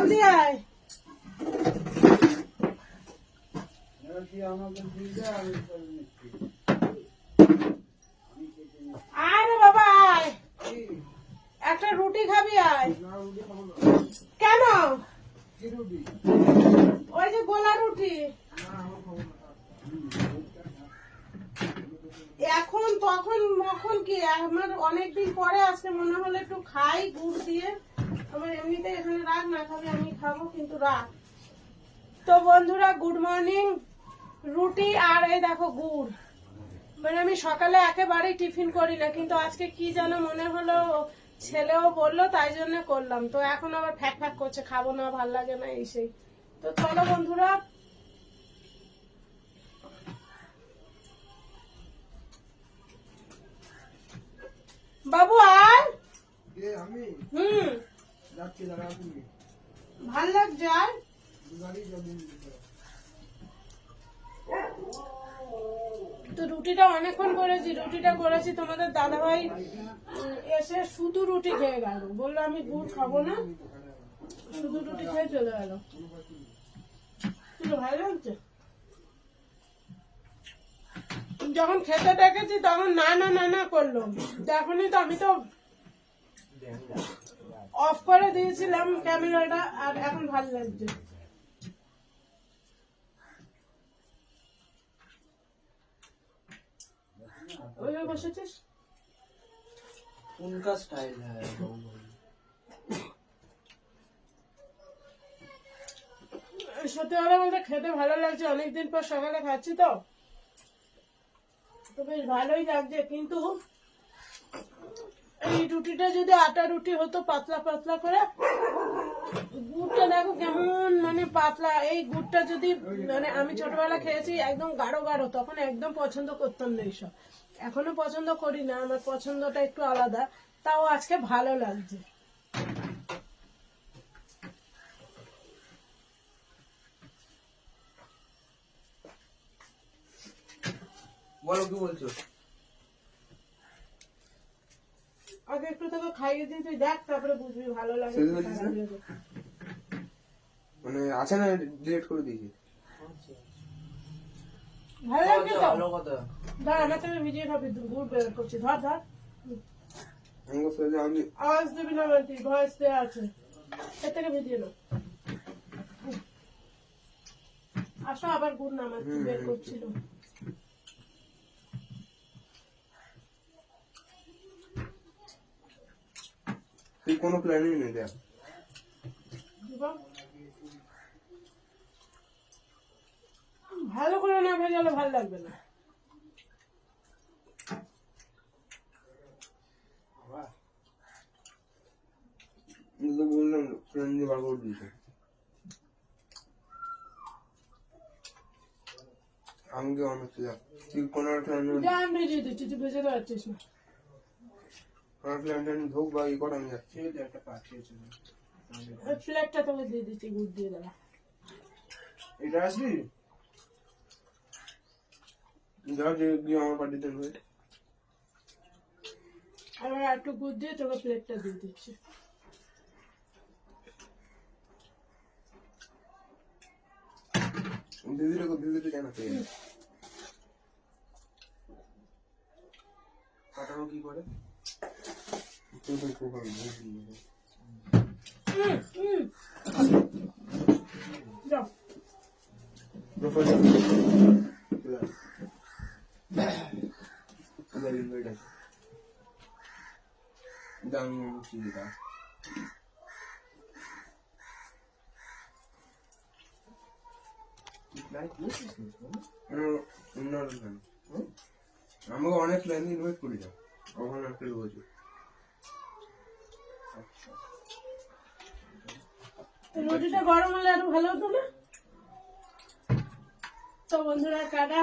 জলদি আয় বাবা একটা রুটি খাবি, আয়। কেন? ওই যে গোলা রুটি। এখন, তখন, মখন কি? আমার অনেকদিন পরে আজকে মনে হলো একটু খাই, গুড় দিয়ে। আমার এমনিতে এখানে রাখ না খাবি, আমি খাব কিন্তু রাখ তো বন্ধুরা গুড মর্নিং রুটি আর এই দেখো গুড়। মানে আমি সকালে একেবারেই টিফিন করি না, কিন্তু আজকে কি যেন মনে হলো ছেলেও বলল, তাই জন্য করলাম। তো এখন আবার ফ্যাক ফ্যাক করছে, খাব না, ভালো লাগে না, এই সেই। তো চলো বন্ধুরা। বাবু আর কে আমি হুম যাচ্ছি দাঁড়া তুমি ভালো লাগছে আর? তো রুটিটা অনেকক্ষণ করেছি রুটিটা করেছি তোমাদের দাদাভাই এসে শুধু রুটি খেয়ে গেল। বলল আমি গুড় খাব না। শুধু রুটি খেয়ে চলে গেল। ভালো লাগছে? যখন খেতে ডেকেছি তখন না না না না করল। যখনই তো আমি তো অফ করে দিয়েছিলাম ক্যামেরাটা আর এখন ভালো লাগছে ওই বসেছিস उनका स्टाइल है সত্যি কথা বলতে খেতে ভালো লাগছে অনেকদিন পর সকালে খাচ্ছি তো তো বেশ ভালোই লাগছে কিন্তু এই রুটিটা যদি আটা রুটি হতো পাতলা পাতলা করে, গুড়টা দেখো কেমন মানে পাতলা। এই গুড়টা যদি মানে আমি ছোটবেলা খেয়েছি, একদম গাঢ় গাঢ়, তখন একদম পছন্দ করতাম না এইসব। এখনও পছন্দ করি না, আমার পছন্দটা একটু আলাদা, তাও আজকে ভালো লাগছে। বলো, কি বলছো? একটু তোকে খাইয়ে দিই তুই দেখ তারপরে বুঝবি ভালো লাগে সেদিন কি না? মানে আছে না ডিলিট করে দিয়েছি? ভালো লাগছে তো? ভালো কথা ধর আমার থেকে ভিডিও খাবি গুড় বের করছি ধর ধর। আমি আওয়াজ দিবি না বলতি ভয়েস দেওয়া আছে। এর থেকে ভিডিও আসো আবার গুড় নামাচ্ছি বের করছিল তুই কোনো প্ল্যানিং নেই দেখ। ভালো করে না ভেজালে ভালো লাগবে না। বললাম দিয়ে বার করে দিয়েছে। অনেক তুই কোনো একটা আমি ভেজিয়ে দিচ্ছি তুই ভেজে না আমার প্ল্যানটা ঢোক বা ই কর আমি যাচ্ছি। একটা পাঠিয়েছিল প্লেটটা তোকে দিয়ে দিচ্ছি গুড় দিয়ে দেওয়া এটা আসবি? যা যে গিয়ে আমার পার্টিতে হয়ে আবার একটু গুড় দিয়ে তোকে প্লেটটা দিয়ে দিচ্ছি। দিদিরে দিদিরে কেন কাটানো কি করে? তুই তো খুব ভালো বুঝলি হুম, হুম। যাও দাম চিন্তা আমাকে অনেক লাইন ইনভাইট করি না ওখানে একটা বলছি রুটিটা গরম হলে আরও ভালো হতো না? তো বন্ধুরা কাটা